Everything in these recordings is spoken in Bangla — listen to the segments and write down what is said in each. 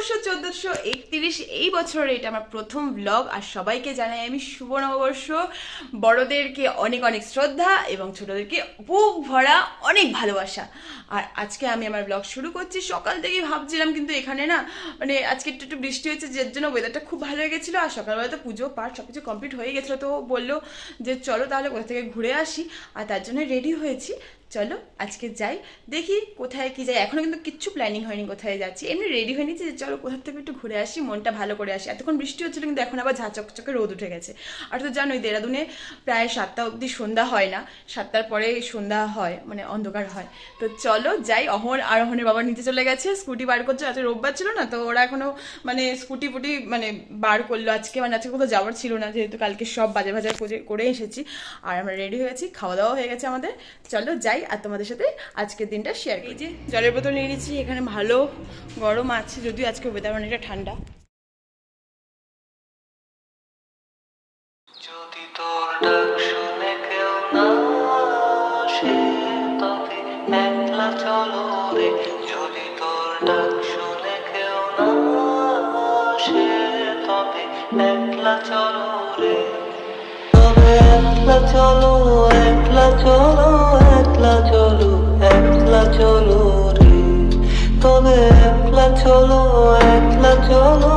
নববর্ষ চোদ্দশো একত্রিশ, এই বছরের এটা আমার প্রথম ব্লগ আর সবাইকে জানাই আমি শুভ নববর্ষ। বড়দেরকে অনেক অনেক শ্রদ্ধা এবং ছোটদেরকে বুক ভরা অনেক ভালোবাসা। আর আজকে আমি আমার ব্লগ শুরু করছি। সকাল থেকেই ভাবছিলাম কিন্তু এখানে না মানে আজকে একটু একটু বৃষ্টি হয়েছে যার জন্য ওয়েদারটা খুব ভালো হয়ে গেছিল আর সকালবেলা তো পুজো পাঠ সব কিছু কমপ্লিট হয়ে গেছিল। তো বলল যে, চলো তাহলে কোথা থেকে ঘুরে আসি। আর তার জন্য রেডি হয়েছি। চলো আজকে যাই। দেখি কোথায় কি যাই এখনও কিন্তু কিচ্ছু প্ল্যানিং হয়নি কোথায় যাচ্ছি। এমনি রেডি হয়ে নিচ্ছি যে চলো কোথা থেকে একটু ঘুরে আসি, মনটা ভালো করে আসি। এতক্ষণ বৃষ্টি হচ্ছিল কিন্তু এখন আবার ঝাঁ চকচকে রোদ উঠে গেছে। আর তো জানোই দেরাদুনে প্রায় সাতটা অবধি সন্ধ্যা হয় না। সাতটার পরে সন্ধ্যা হয় মানে অন্ধকার হয়। তো চলো যাই। অহন আর অহনের বাবা নিচে চলে গেছে। স্কুটি বার করছে। আজকে রোববার ছিল না, তো ওরা এখনও মানে স্কুটি ফুটি মানে বার করল আজকে। মানে আজকে কোথাও যাওয়ার ছিল না, যেহেতু কালকে সব বাজার বাজার করে এসেছি। আর আমরা রেডি হয়েছি খাওয়া দাওয়া হয়ে গেছে আমাদের। চলো যাই। আর তোমাদের সাথে আজকের দিনটা শেয়ার করি। যে জলের বোতল নিয়ে নিচ্ছি এখানে ভালো গরম আছে যদিও আজকে ওয়েদার অনেকটা ঠান্ডা। যদি তোর ডাক শুনে কেউ না আসে তবে একলা চলো রে। যদি তোর ডাক শুনে কেউ না আসে তবে একলা চলো রে। তবে একলা চলো একলা চলো একলা চলো একলা চলো রে। তবে একলা চলো একলা চলো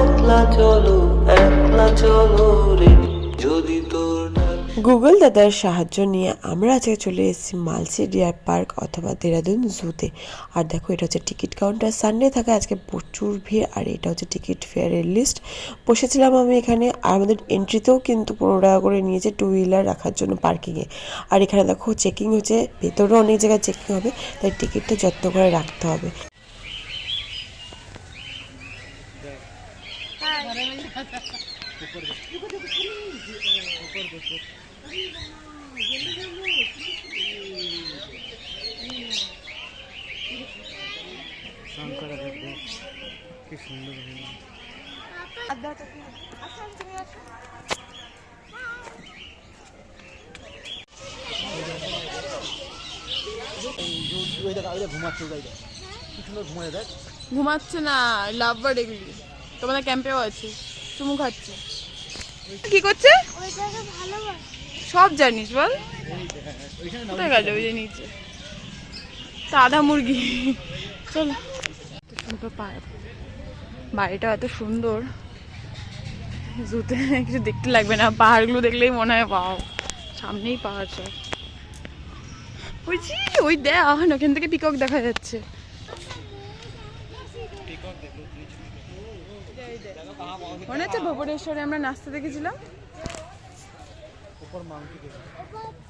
একলা চলো একলা চলো রে। যদি তোর গুগল দাদার সাহায্য নিয়ে আমরা আজকে চলে এসেছি মালসি ডিয়ার পার্ক অথবা দেরাদুন জুতে। আর দেখো, এটা হচ্ছে টিকিট কাউন্টার। সানডে থাকে, আজকে প্রচুর ভিড়। আর এটা হচ্ছে টিকিট ফেয়ারের লিস্ট বসেছিলাম আমি এখানে। আর আমাদের এন্ট্রিতেও কিন্তু পনেরো টাকা করে নিয়েছে টু হুইলার রাখার জন্য পার্কিংয়ে আর এখানে দেখো চেকিং হচ্ছে। ভেতরেও অনেক জায়গায় চেকিং হবে। তাই টিকিটটা যত্ন করে রাখতে হবে। কি সুন্দর ঘুমাচ্ছে না লাভ বার্ড এগুলি। তোমাদের ক্যাম্পেও আছে চুমু খাচ্ছে। কি করছে? সব জানিস বল। কোথায় গেল ওই যে নিচে? আধা মুরগি। চলো। সুন্দর বাড়িটা এত সুন্দর। জুতে কিছু দেখতে লাগবে না। পাহাড়গুলো দেখলেই মনে হয় পাও সামনেই পাহাড় সব ওই যে ওই দেখ ওখান থেকে পিকক দেখা যাচ্ছে। মনে আছে ভুবনেশ্বরে আমরা নাচতে দেখেছিলাম। উপর মাংকি দেখ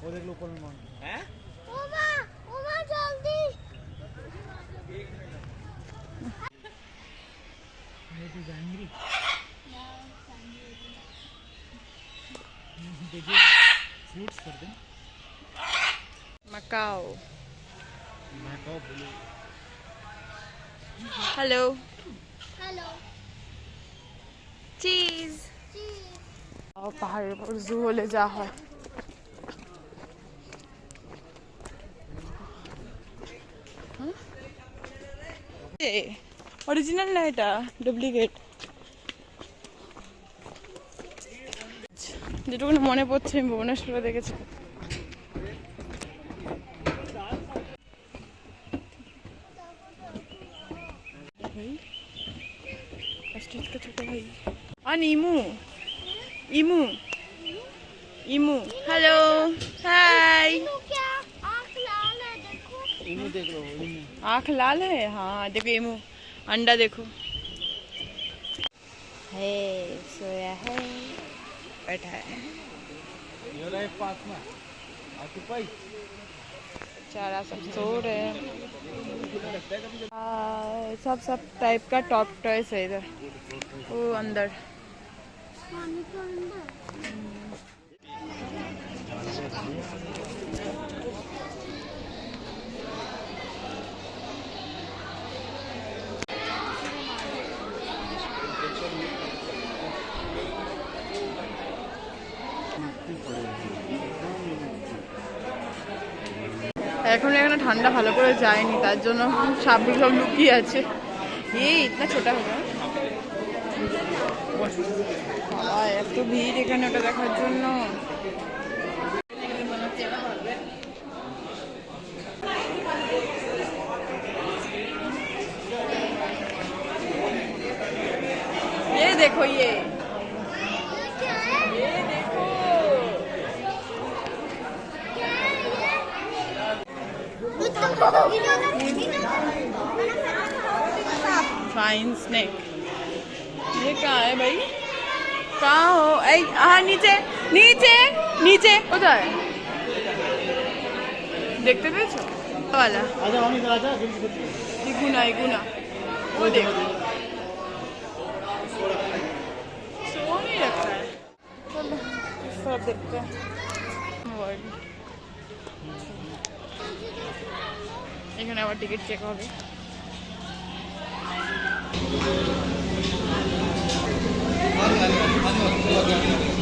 ও দেখল উপর মাংকি ওমা Because he's angry. No, it's angry. they give fruits for them. Macau. Macau blue. Hello. Hello. Cheese. Cheese. और पहाड़ पर जू ले जा है Hey. অরিজিনাল না এটা ডুপ্লিকেট যেটুকু মনে পড়ছে আমি ভুবনেশ্বরে দেখেছি भाई का छोटा भाई और emu emu emu hello hi तो क्या आँख लाल है देखो इन्हें देख लो इन्हें आँख लाल है हाँ देखो इमू अंडा देखो। है, सोया है। बैठा है। चारा सब सो रहे हैं। सब सब टाइप का टॉप टॉयस है इधर। वो अंदर। पानी এখন এখানে ঠান্ডা ভালো করে যায়নি, তার জন্য সাপগুলো সব লুকিয়ে আছে। এই, না, ছোট হবে। এত ভিড় এখানে ওটা দেখার জন্য। দেখো ইয়ে। फाइन स्नेक ये कहाँ है भाई कहाँ हो ऐ हाँ नीचे नीचे नीचे কোথায় দেখতে পেয়েছো वाला আচ্ছা অনেক আছে इगुना इगुना वो देखो सो नहीं रखा है चलो सब देखते हैं World. এখানে আবার টিকিট চেক হবে あるあるあるある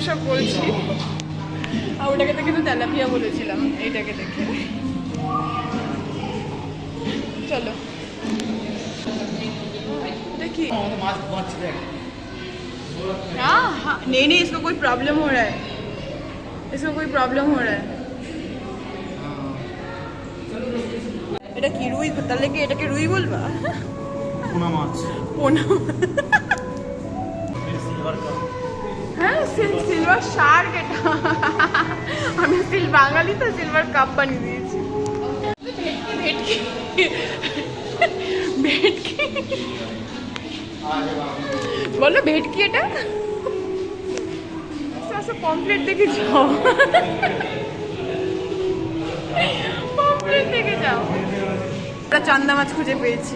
এসব বলছি আর ওটাকে দেখে তো তেলাপিয়া বলেছিলাম এইটাকে দেখে চলো देखिए মাছ ঘুমাচ্ছে দেখ हाँ हाँ नहीं नहीं इसको कोई प्रॉब्लम हो रहा है इसको कोई प्रॉब्लम हो रहा है এটা কি রুই তাহলে কি এটাকে রুই বলবা পোনা মাছ পোনা হ্যাঁ সিলভার শার্ক এটা। আমি সিল বাঙালি তো সিলভার কাপ বানিয়ে দিয়েছি। ভেটকি। ভেটকি বলো ভেটকি এটা? আচ্ছা পমপ্লেট দেখে যাও। পমপ্লেট দেখে যাও। আমরা চান্দা মাছ খুঁজে পেয়েছি।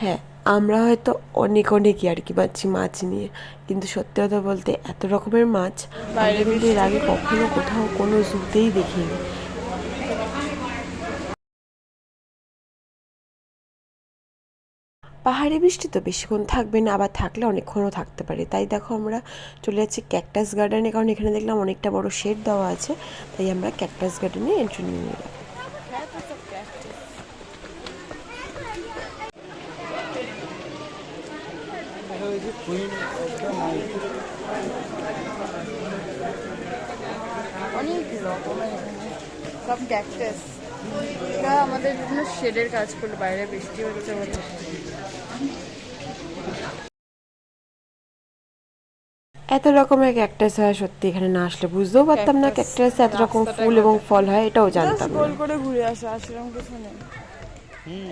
হ্যাঁ আমরা হয়তো অনেক অনেক কি পাচ্ছি মাছ নিয়ে। কিন্তু সত্যি কথা বলতে এত রকমের মাছ বাইরে বাইরে কিন্তু এর আগে কখনো কোথাও কোনো জুতেই দেখিনি। পাহাড়ি বৃষ্টি তো বেশিক্ষণ থাকবে না আবার থাকলে অনেকক্ষণও থাকতে পারে। তাই দেখো আমরা চলে যাচ্ছি ক্যাকটাস গার্ডেনে কারণ এখানে দেখলাম অনেকটা বড় শেড দেওয়া আছে। তাই আমরা ক্যাকটাস গার্ডেনে এন্ট্রি নিয়ে নিলাম। অনেক রকমের। সব ক্যাকটাস আমাদের বিভিন্ন শেডের কাজ করল বাইরে বৃষ্টি হচ্ছে এত রকমের ক্যাকটাস হয় সত্যি এখানে না আসলে। বুঝতেও পারতাম না ক্যাকটাস এত রকম ফুল এবং ফল হয় এটাও জানতাম গোল করে ঘুরে আসা কিছু নেই।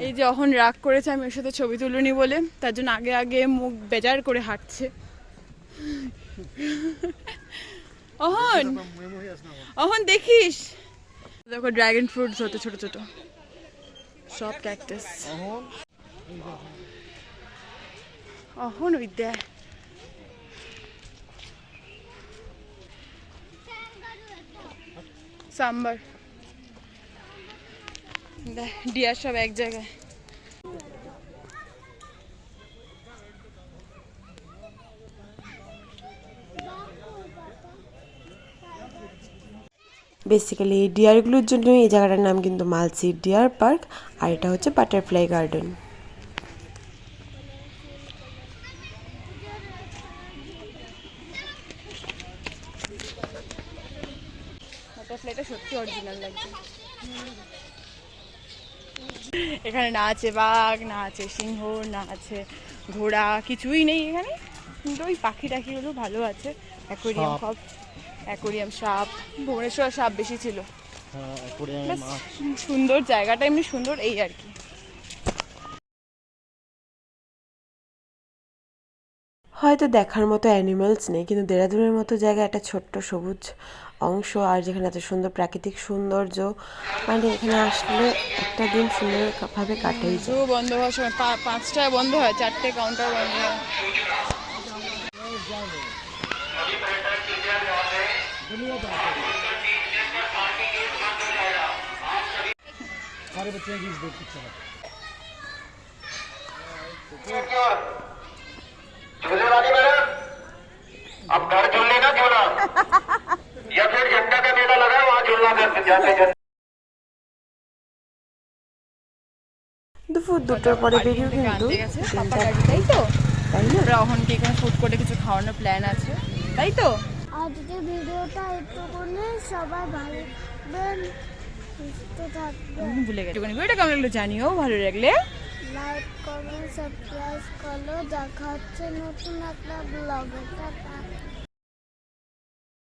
এই যে অহন রাগ করেছে, আমি ওর সাথে ছবি তুলুনি বলে, তার জন্য আগে আগে মুখ বেজার করে হাঁটছে। অহন! অহন, দেখিস? দেখো ড্রাগন ফ্রুটস হতে ছোট ছোট। সব ক্যাকটাস অহন ওই দেখ। সাম্বার। ডিয়ার সব এক জায়গায়। বেসিক্যালি এই ডিয়ারগুলোর জন্য এই জায়গাটার নাম কিন্তু মালসি ডিয়ার পার্ক আর এটা হচ্ছে বাটারফ্লাই গার্ডেন। বাটারফ্লাইটা সত্যি অরিজিনাল লাগছে। এখানে না আছে বাঘ না আছে সিংহ না আছে ঘোড়া কিছুই নেই এখানে। কিন্তু ওই পাখি টাখিগুলো ভালো আছে। অ্যাকোরিয়াম সব অ্যাকোরিয়াম সাপ ভুবনেশ্বর সাপ বেশি ছিল। হ্যাঁ সুন্দর জায়গাটা এমনি সুন্দর এই আর কি। হয়তো দেখার মতো অ্যানিমালস নেই কিন্তু দেরাদুনের মতো জায়গায় একটা ছোট্ট সবুজ অংশ আর যেখানে এত সুন্দর প্রাকৃতিক সৌন্দর্য মানে এখানে আসলে একটা দিন সুন্দরভাবে কাটাই যায় জু বন্ধ হওয়ার সময় পা- পাঁচটায় বন্ধ হয় চারটে কাউন্টার বন্ধ হয় सारे बच्चे की देख पिक्चर झूले वाली मैडम अब घर झूलने का झूला या फिर झंडा का मेला लगा है वहाँ झूलना कर जाते हैं দুপুর দুটোর পরে বেরিয়েও থেকে কিন্তু আনতে গেছে পাপা ট্রেনটা গাড়ি তাই তো তাই না রহনকে এখানে ফুড কোর্টে কিছু খাওয়ানোর প্ল্যান আছে তাই তো আজকে ভিডিওটা একটুখানি সবাই ভালো থাকবেন সুস্থ থাকবেন ভুলে গেছি ভিডিওটা কেমন লাগলো জানিও ভালো লাগলে লাইক কমেন্ট সাবস্ক্রাইব করো দেখা হচ্ছে নতুন একটা ব্লগে টাটা